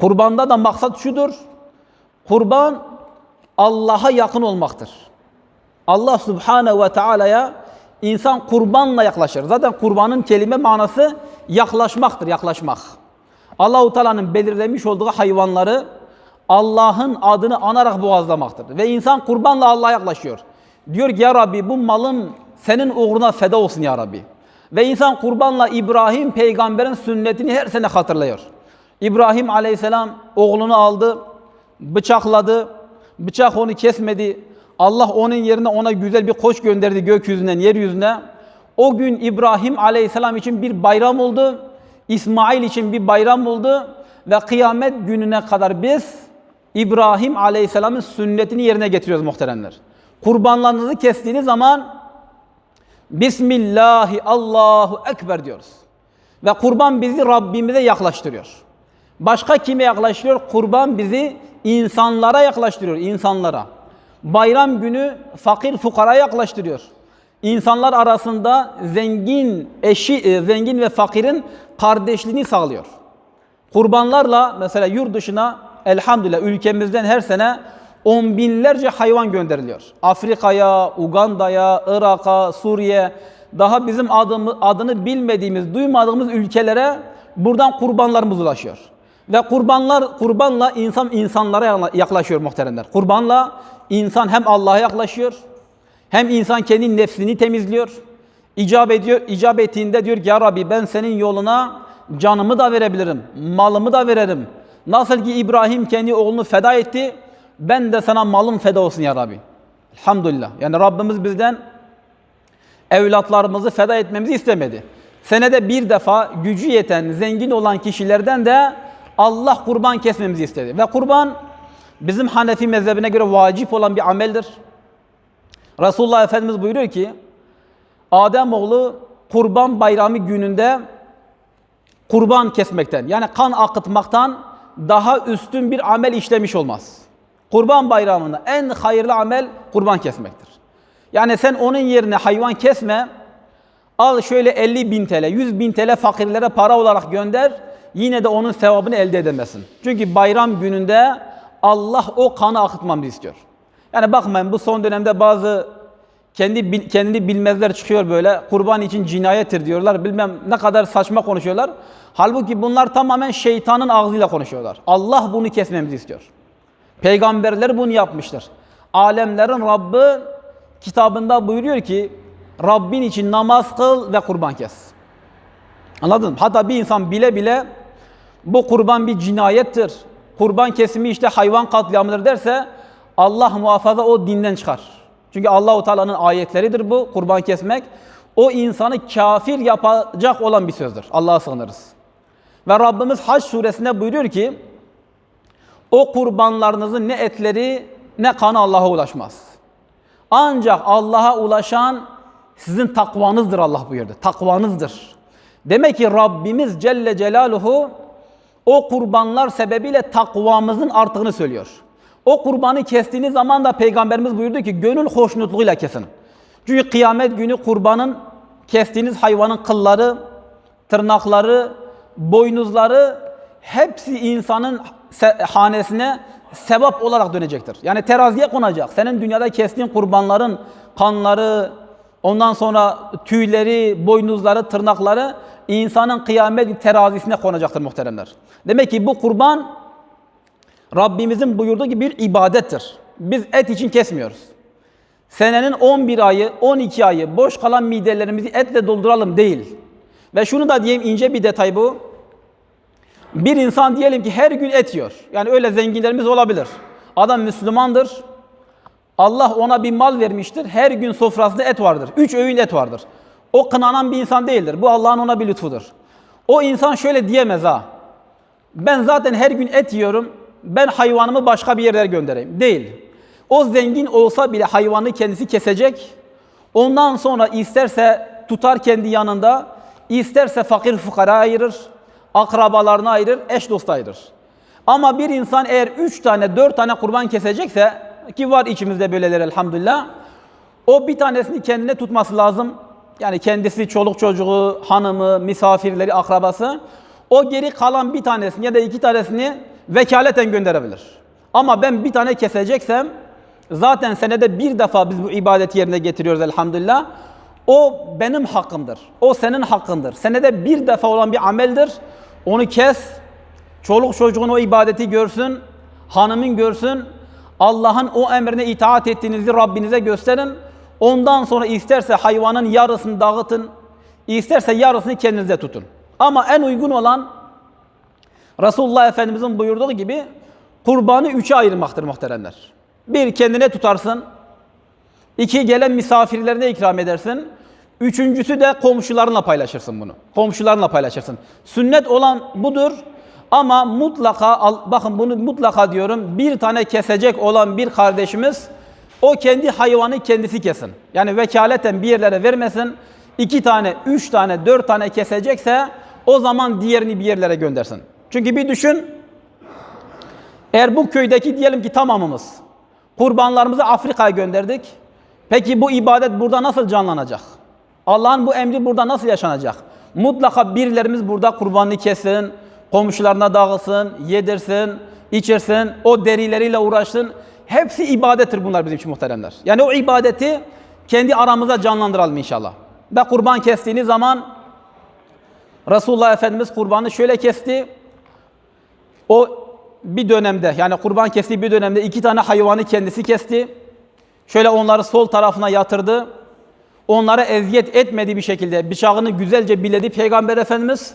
Kurbanda da maksat şudur. Kurban Allah'a yakın olmaktır. Allah Subhanahu ve Taala'ya insan kurbanla yaklaşır. Zaten kurbanın kelime manası yaklaşmaktır, yaklaşmak. Allahu Teala'nın belirlemiş olduğu hayvanları Allah'ın adını anarak boğazlamaktır. Ve insan kurbanla Allah'a yaklaşıyor. Diyor ki ya Rabbi bu malım senin uğruna feda olsun ya Rabbi. Ve insan kurbanla İbrahim peygamberin sünnetini her sene hatırlıyor. İbrahim aleyhisselam oğlunu aldı, bıçakladı. Bıçak onu kesmedi. Allah onun yerine ona güzel bir koç gönderdi gökyüzünden yeryüzüne. O gün İbrahim aleyhisselam için bir bayram oldu. İsmail için bir bayram oldu. Ve kıyamet gününe kadar biz İbrahim aleyhisselamın sünnetini yerine getiriyoruz muhteremler. Kurbanlarınızı kestiğiniz zaman Bismillahi Allahu Ekber diyoruz. Ve kurban bizi Rabbimize yaklaştırıyor. Başka kime yaklaştırıyor? Kurban bizi insanlara yaklaştırıyor, insanlara. Bayram günü fakir fukara yaklaştırıyor. İnsanlar arasında zengin eşi, e, zengin ve fakirin kardeşliğini sağlıyor. Kurbanlarla mesela yurt dışına elhamdülillah ülkemizden her sene on binlerce hayvan gönderiliyor. Afrika'ya, Uganda'ya, Irak'a, Suriye, daha bizim adımı, adını bilmediğimiz, duymadığımız ülkelere buradan kurbanlarımız ulaşıyor. Ve kurbanlar kurbanla insan insanlara yaklaşıyor muhteremler. Kurbanla insan hem Allah'a yaklaşıyor, hem insan kendi nefsini temizliyor. İcab ediyor, icap ettiğinde diyor ki ya Rabbi ben senin yoluna canımı da verebilirim, malımı da veririm. Nasıl ki İbrahim kendi oğlunu feda etti, ben de sana malım feda olsun ya Rabbi. Elhamdülillah. Yani Rabbimiz bizden evlatlarımızı feda etmemizi istemedi. Senede bir defa gücü yeten, zengin olan kişilerden de Allah kurban kesmemizi istedi. Ve kurban bizim Hanefi mezhebine göre vacip olan bir ameldir. Resulullah Efendimiz buyuruyor ki, Adem oğlu kurban bayramı gününde kurban kesmekten yani kan akıtmaktan daha üstün bir amel işlemiş olmaz. Kurban bayramında en hayırlı amel kurban kesmektir. Yani sen onun yerine hayvan kesme, al şöyle 50 bin TL, 100 bin TL fakirlere para olarak gönder, yine de onun sevabını elde edemezsin. Çünkü bayram gününde Allah o kanı akıtmamızı istiyor. Yani bakmayın bu son dönemde bazı kendi kendini bilmezler çıkıyor böyle. Kurban için cinayettir diyorlar. Bilmem ne kadar saçma konuşuyorlar. Halbuki bunlar tamamen şeytanın ağzıyla konuşuyorlar. Allah bunu kesmemizi istiyor. Peygamberler bunu yapmıştır. Alemlerin Rabbi kitabında buyuruyor ki Rabbin için namaz kıl ve kurban kes. Anladın mı? Hatta bir insan bile bile bu kurban bir cinayettir. Kurban kesimi işte hayvan katliamıdır derse Allah muhafaza o dinden çıkar. Çünkü Allahu Teala'nın ayetleridir bu kurban kesmek. O insanı kafir yapacak olan bir sözdür. Allah'a sığınırız. Ve Rabbimiz Hac suresinde buyuruyor ki o kurbanlarınızın ne etleri ne kanı Allah'a ulaşmaz. Ancak Allah'a ulaşan sizin takvanızdır Allah buyurdu. Takvanızdır. Demek ki Rabbimiz Celle Celaluhu o kurbanlar sebebiyle takvamızın arttığını söylüyor. O kurbanı kestiğiniz zaman da Peygamberimiz buyurdu ki gönül hoşnutluğuyla kesin. Çünkü kıyamet günü kurbanın kestiğiniz hayvanın kılları, tırnakları, boynuzları hepsi insanın hanesine sevap olarak dönecektir. Yani teraziye konacak. Senin dünyada kestiğin kurbanların kanları, ondan sonra tüyleri, boynuzları, tırnakları insanın kıyamet terazisine konacaktır muhteremler. Demek ki bu kurban Rabbimizin buyurduğu gibi bir ibadettir. Biz et için kesmiyoruz. Senenin 11 ayı, 12 ayı boş kalan midelerimizi etle dolduralım değil. Ve şunu da diyeyim ince bir detay bu. Bir insan diyelim ki her gün et yiyor. Yani öyle zenginlerimiz olabilir. Adam Müslümandır. Allah ona bir mal vermiştir. Her gün sofrasında et vardır. Üç öğün et vardır. O kınanan bir insan değildir. Bu Allah'ın ona bir lütfudur. O insan şöyle diyemez ha. Ben zaten her gün et yiyorum. Ben hayvanımı başka bir yerlere göndereyim. Değil. O zengin olsa bile hayvanı kendisi kesecek. Ondan sonra isterse tutar kendi yanında, isterse fakir fukara ayırır, akrabalarına ayırır, eş dost ayırır. Ama bir insan eğer üç tane, dört tane kurban kesecekse, ki var içimizde böyleler elhamdülillah, o bir tanesini kendine tutması lazım. Yani kendisi, çoluk çocuğu, hanımı, misafirleri, akrabası. O geri kalan bir tanesini ya da iki tanesini vekaleten gönderebilir. Ama ben bir tane keseceksem zaten senede bir defa biz bu ibadeti yerine getiriyoruz elhamdülillah. O benim hakkımdır. O senin hakkındır. Senede bir defa olan bir ameldir. Onu kes. Çoluk çocuğun o ibadeti görsün. Hanımın görsün. Allah'ın o emrine itaat ettiğinizi Rabbinize gösterin. Ondan sonra isterse hayvanın yarısını dağıtın. isterse yarısını kendinize tutun. Ama en uygun olan Resulullah Efendimizin buyurduğu gibi kurbanı üçe ayırmaktır muhteremler. Bir kendine tutarsın. İki gelen misafirlerine ikram edersin. Üçüncüsü de komşularınla paylaşırsın bunu. Komşularınla paylaşırsın. Sünnet olan budur. Ama mutlaka bakın bunu mutlaka diyorum. Bir tane kesecek olan bir kardeşimiz o kendi hayvanı kendisi kesin. Yani vekaleten bir yerlere vermesin. İki tane, üç tane, dört tane kesecekse o zaman diğerini bir yerlere göndersin. Çünkü bir düşün. Eğer bu köydeki diyelim ki tamamımız kurbanlarımızı Afrika'ya gönderdik. Peki bu ibadet burada nasıl canlanacak? Allah'ın bu emri burada nasıl yaşanacak? Mutlaka birilerimiz burada kurbanını kessin, komşularına dağılsın, yedirsin, içirsin, o derileriyle uğraşsın. Hepsi ibadettir bunlar bizim için muhteremler. Yani o ibadeti kendi aramızda canlandıralım inşallah. Ve kurban kestiğiniz zaman Resulullah Efendimiz kurbanı şöyle kesti. O bir dönemde yani kurban kestiği bir dönemde iki tane hayvanı kendisi kesti. Şöyle onları sol tarafına yatırdı. Onlara eziyet etmediği bir şekilde bıçağını güzelce biledi Peygamber Efendimiz.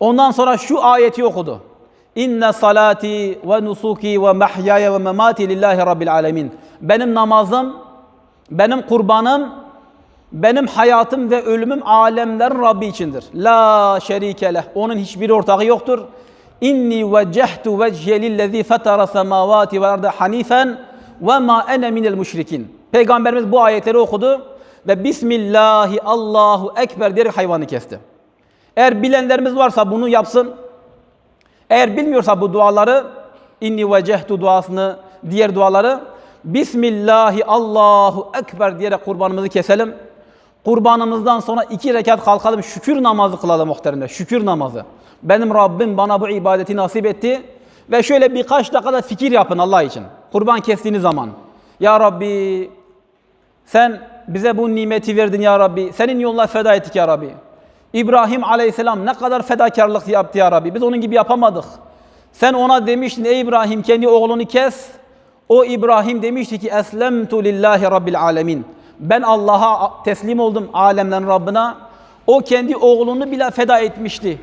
Ondan sonra şu ayeti okudu. İnne salati ve nusuki ve mahyaya ve memati lillahi rabbil alemin. Benim namazım, benim kurbanım, benim hayatım ve ölümüm alemlerin Rabbi içindir. La şerike leh. Onun hiçbir ortağı yoktur. İnni vecehtu vecihe lillezî fetara semâvâti ve arda hanifen ve ma ene minel müşrikin. Peygamberimiz bu ayetleri okudu ve Bismillahi Allahu Ekber diyerek hayvanı kesti. Eğer bilenlerimiz varsa bunu yapsın. Eğer bilmiyorsa bu duaları inni vecehtu duasını, diğer duaları Bismillahi Allahu Ekber diyerek kurbanımızı keselim. Kurbanımızdan sonra iki rekat kalkalım, şükür namazı kılalım muhteremler. Şükür namazı. Benim Rabbim bana bu ibadeti nasip etti. Ve şöyle birkaç dakikada fikir yapın Allah için. Kurban kestiğiniz zaman. Ya Rabbi sen bize bu nimeti verdin ya Rabbi. Senin yoluna feda ettik ya Rabbi. İbrahim aleyhisselam ne kadar fedakarlık yaptı ya Rabbi. Biz onun gibi yapamadık. Sen ona demiştin ey İbrahim kendi oğlunu kes. O İbrahim demişti ki eslemtu lillahi rabbil alemin. Ben Allah'a teslim oldum alemlerin Rabbine. O kendi oğlunu bile feda etmişti.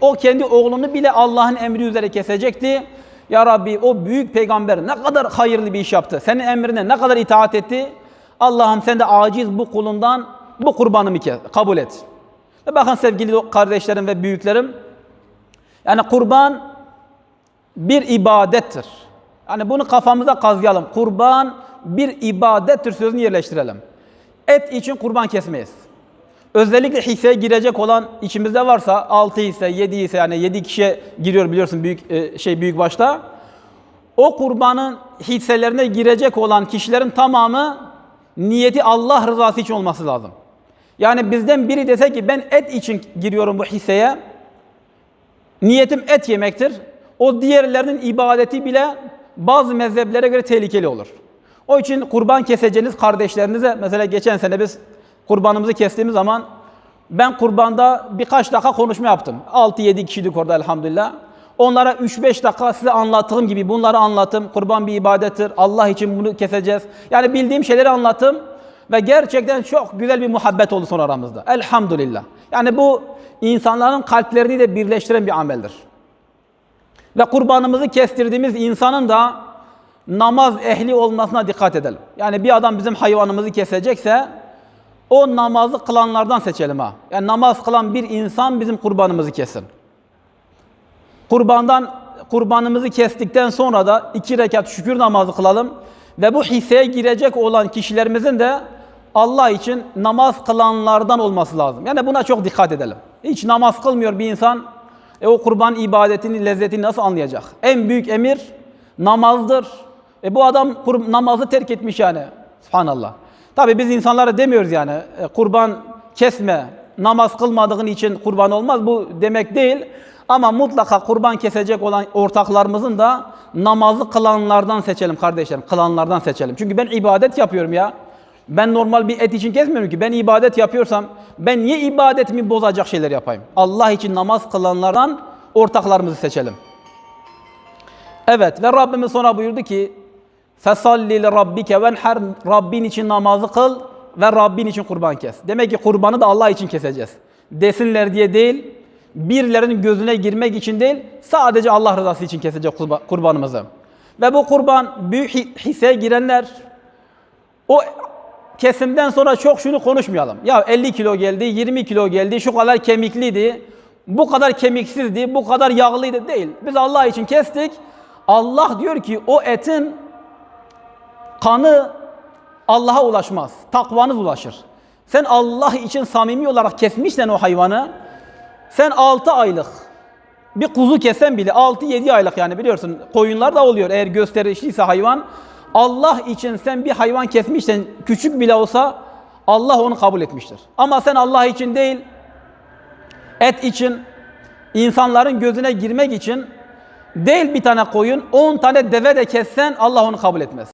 O kendi oğlunu bile Allah'ın emri üzere kesecekti. Ya Rabbi o büyük peygamber ne kadar hayırlı bir iş yaptı. Senin emrine ne kadar itaat etti. Allah'ım sen de aciz bu kulundan bu kurbanımı kabul et. Ve bakın sevgili kardeşlerim ve büyüklerim. Yani kurban bir ibadettir. Yani bunu kafamıza kazıyalım. Kurban bir ibadettir sözünü yerleştirelim. Et için kurban kesmeyiz. Özellikle hisseye girecek olan içimizde varsa 6 hisse, 7 hisse yani 7 kişiye giriyor biliyorsun büyük e, şey büyük başta. O kurbanın hisselerine girecek olan kişilerin tamamı niyeti Allah rızası için olması lazım. Yani bizden biri dese ki ben et için giriyorum bu hisseye. Niyetim et yemektir. O diğerlerinin ibadeti bile bazı mezheplere göre tehlikeli olur. O için kurban keseceğiniz kardeşlerinize mesela geçen sene biz kurbanımızı kestiğimiz zaman ben kurbanda birkaç dakika konuşma yaptım. 6-7 kişiydik orada elhamdülillah. Onlara 3-5 dakika size anlattığım gibi bunları anlattım. Kurban bir ibadettir. Allah için bunu keseceğiz. Yani bildiğim şeyleri anlattım. Ve gerçekten çok güzel bir muhabbet oldu sonra aramızda. Elhamdülillah. Yani bu insanların kalplerini de birleştiren bir ameldir. Ve kurbanımızı kestirdiğimiz insanın da namaz ehli olmasına dikkat edelim. Yani bir adam bizim hayvanımızı kesecekse o namazı kılanlardan seçelim ha. Yani namaz kılan bir insan bizim kurbanımızı kesin. Kurbandan kurbanımızı kestikten sonra da iki rekat şükür namazı kılalım ve bu hisseye girecek olan kişilerimizin de Allah için namaz kılanlardan olması lazım. Yani buna çok dikkat edelim. Hiç namaz kılmıyor bir insan e o kurban ibadetinin lezzetini nasıl anlayacak? En büyük emir namazdır. E bu adam namazı terk etmiş yani. Subhanallah. Tabi biz insanlara demiyoruz yani e, kurban kesme, namaz kılmadığın için kurban olmaz bu demek değil. Ama mutlaka kurban kesecek olan ortaklarımızın da namazı kılanlardan seçelim kardeşlerim. Kılanlardan seçelim. Çünkü ben ibadet yapıyorum ya. Ben normal bir et için kesmiyorum ki. Ben ibadet yapıyorsam ben niye ibadetimi bozacak şeyler yapayım? Allah için namaz kılanlardan ortaklarımızı seçelim. Evet ve Rabbimiz sonra buyurdu ki li rabbike venher Rabbin için namazı kıl ve Rabbin için kurban kes. Demek ki kurbanı da Allah için keseceğiz. Desinler diye değil, birilerinin gözüne girmek için değil, sadece Allah rızası için keseceğiz kurba- kurbanımızı. Ve bu kurban büyük hi- hisse girenler o kesimden sonra çok şunu konuşmayalım. Ya 50 kilo geldi, 20 kilo geldi, şu kadar kemikliydi, bu kadar kemiksizdi, bu kadar yağlıydı değil. Biz Allah için kestik. Allah diyor ki o etin kanı Allah'a ulaşmaz. Takvanız ulaşır. Sen Allah için samimi olarak kesmişsen o hayvanı, sen 6 aylık bir kuzu kesen bile 6-7 aylık yani biliyorsun koyunlar da oluyor eğer gösterişliyse hayvan. Allah için sen bir hayvan kesmişsen küçük bile olsa Allah onu kabul etmiştir. Ama sen Allah için değil et için insanların gözüne girmek için değil bir tane koyun 10 tane deve de kessen Allah onu kabul etmez.